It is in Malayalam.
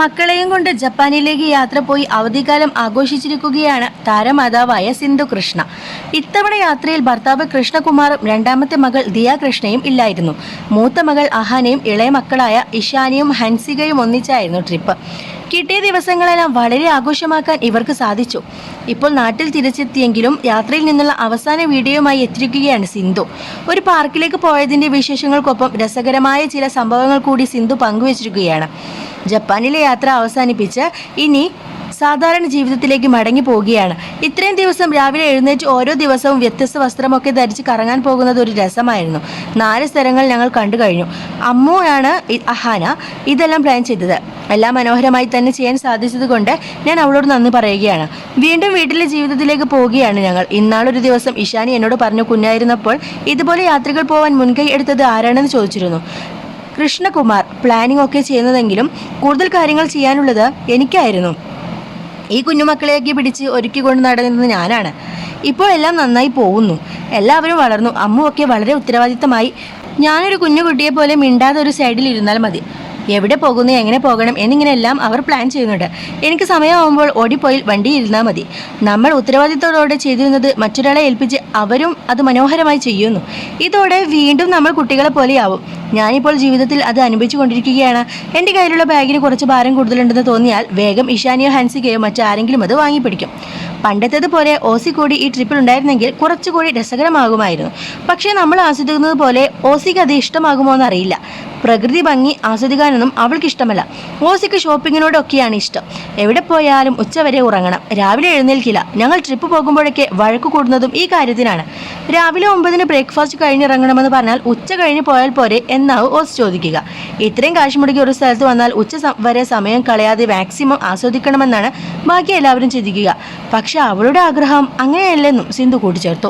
മക്കളെയും കൊണ്ട് ജപ്പാനിലേക്ക് യാത്ര പോയി അവധിക്കാലം ആഘോഷിച്ചിരിക്കുകയാണ് താരമാതാവായ സിന്ധു കൃഷ്ണ. ഇത്തവണ യാത്രയിൽ ഭർത്താവ് കൃഷ്ണകുമാറും രണ്ടാമത്തെ മകൾ ദിയ കൃഷ്ണയും ഇല്ലായിരുന്നു. മൂത്ത മകൾ അഹാനയും ഇളയ മക്കളായ ഇഷാനിയും ഹൻസികയും ഒന്നിച്ചായിരുന്നു ട്രിപ്പ്. കിട്ടിയ ദിവസങ്ങളെല്ലാം വളരെ ആഘോഷമാക്കാൻ ഇവർക്ക് സാധിച്ചു. ഇപ്പോൾ നാട്ടിൽ തിരിച്ചെത്തിയെങ്കിലും യാത്രയിൽ നിന്നുള്ള അവസാന വീഡിയോയുമായി എത്തിയിരിക്കുകയാണ് സിന്ധു. ഒരു പാർക്കിലേക്ക് പോയതിന്റെ വിശേഷങ്ങൾക്കൊപ്പം രസകരമായ ചില സംഭവങ്ങൾ കൂടി സിന്ധു പങ്കുവച്ചിരിക്കുകയാണ്. ജപ്പാനിലെ യാത്ര അവസാനിപ്പിച്ച് ഇനി സാധാരണ ജീവിതത്തിലേക്ക് മടങ്ങി പോവുകയാണ്. ഇത്രയും ദിവസം രാവിലെ എഴുന്നേറ്റ് ഓരോ ദിവസവും വ്യത്യസ്ത വസ്ത്രമൊക്കെ ധരിച്ച് കറങ്ങാൻ പോകുന്നത് ഒരു രസമായിരുന്നു. നാല് സ്ഥലങ്ങൾ ഞങ്ങൾ കണ്ടു കഴിഞ്ഞു. അമ്മുവാണ് അഹാന. ഇതെല്ലാം പ്ലാൻ ചെയ്തത്. എല്ലാം മനോഹരമായി തന്നെ ചെയ്യാൻ സാധിച്ചത് കൊണ്ട് ഞാൻ അവളോട് നന്ദി പറയുകയാണ്. വീണ്ടും വീട്ടിലെ ജീവിതത്തിലേക്ക് പോവുകയാണ് ഞങ്ങൾ. ഇന്നാളൊരു ദിവസം ഇഷാനി എന്നോട് പറഞ്ഞു കുഞ്ഞായിരുന്നപ്പോൾ ഇതുപോലെ യാത്രകൾ പോവാൻ മുൻകൈ എടുത്തത് ആരാണെന്ന് ചോദിച്ചിരുന്നു. കൃഷ്ണകുമാർ പ്ലാനിംഗ് ഒക്കെ ചെയ്യുന്നതെങ്കിലും കൂടുതൽ കാര്യങ്ങൾ ചെയ്യാനുള്ളത് എനിക്കായിരുന്നു. ഈ കുഞ്ഞുമക്കളെയൊക്കെ പിടിച്ച് ഒരുക്കിക്കൊണ്ട് നടന്നത് ഞാനാണ്. ഇപ്പോൾ എല്ലാം നന്നായി പോകുന്നു. എല്ലാവരും വളർന്നു. അമ്മുവൊക്കെ വളരെ ഉത്തരവാദിത്തമായി. ഞാനൊരു കുഞ്ഞു കുട്ടിയെ പോലെ മിണ്ടാതെ ഒരു സൈഡിൽ ഇരുന്നാൽ മതി. എവിടെ പോകുന്നു എങ്ങനെ പോകണം എന്നിങ്ങനെയെല്ലാം അവർ പ്ലാൻ ചെയ്യുന്നുണ്ട്. എനിക്ക് സമയമാകുമ്പോൾ ഓടിപ്പോയി വണ്ടി ഇരുന്നാൽ മതി. നമ്മൾ ഉത്തരവാദിത്തത്തോടെ ചെയ്തിരുന്നത് മറ്റൊരാളെ ഏൽപ്പിച്ച് അവരും അത് മനോഹരമായി ചെയ്യുന്നു. ഇതോടെ വീണ്ടും നമ്മൾ കുട്ടികളെ പോലെയാവും. ഞാനിപ്പോൾ ജീവിതത്തിൽ അത് അനുഭവിച്ചു കൊണ്ടിരിക്കുകയാണ്. എന്റെ കയ്യിലുള്ള ബാഗിന് കുറച്ച് ഭാരം കൂടുതലുണ്ടെന്ന് തോന്നിയാൽ വേഗം ഇഷാനിയോ ഹാൻസികയോ മറ്റാരെങ്കിലും അത് വാങ്ങിപ്പിടിക്കും. പണ്ടത്തേതുപോലെ ഓസി കൂടി ഈ ട്രിപ്പിൽ ഉണ്ടായിരുന്നെങ്കിൽ കുറച്ചുകൂടി രസകരമാകുമായിരുന്നു. പക്ഷേ നമ്മൾ ആസ്വദിക്കുന്നത് പോലെ ഓസിക്ക് അത് ഇഷ്ടമാകുമോ എന്നറിയില്ല. പ്രകൃതി ഭംഗി ആസ്വദിക്കാനൊന്നും അവൾക്ക് ഇഷ്ടമല്ല. ഓസിക്ക് ഷോപ്പിങ്ങിനോടൊക്കെയാണ് ഇഷ്ടം. എവിടെ പോയാലും ഉച്ചവരെ ഉറങ്ങണം. രാവിലെ എഴുന്നേൽക്കില്ല. ഞങ്ങൾ ട്രിപ്പ് പോകുമ്പോഴൊക്കെ വഴക്ക് കൂടുന്നതും ഈ കാര്യത്തിനാണ്. രാവിലെ ഒമ്പതിന് ബ്രേക്ക്ഫാസ്റ്റ് കഴിഞ്ഞിറങ്ങണമെന്ന് പറഞ്ഞാൽ ഉച്ച കഴിഞ്ഞ് പോയാൽ പോരെ എന്നാവും ഓസ് ചോദിക്കുക. ഇത്രയും കാശ് മുടക്കി ഒരു സ്ഥലത്ത് വന്നാൽ ഉച്ച വരെ സമയം കളയാതെ മാക്സിമം ആസ്വദിക്കണമെന്നാണ് ബാക്കി എല്ലാവരും ചിന്തിക്കുക. പക്ഷെ അവളുടെ ആഗ്രഹം അങ്ങനെയല്ലെന്നും സിന്ധു കൂട്ടിച്ചേർത്തു.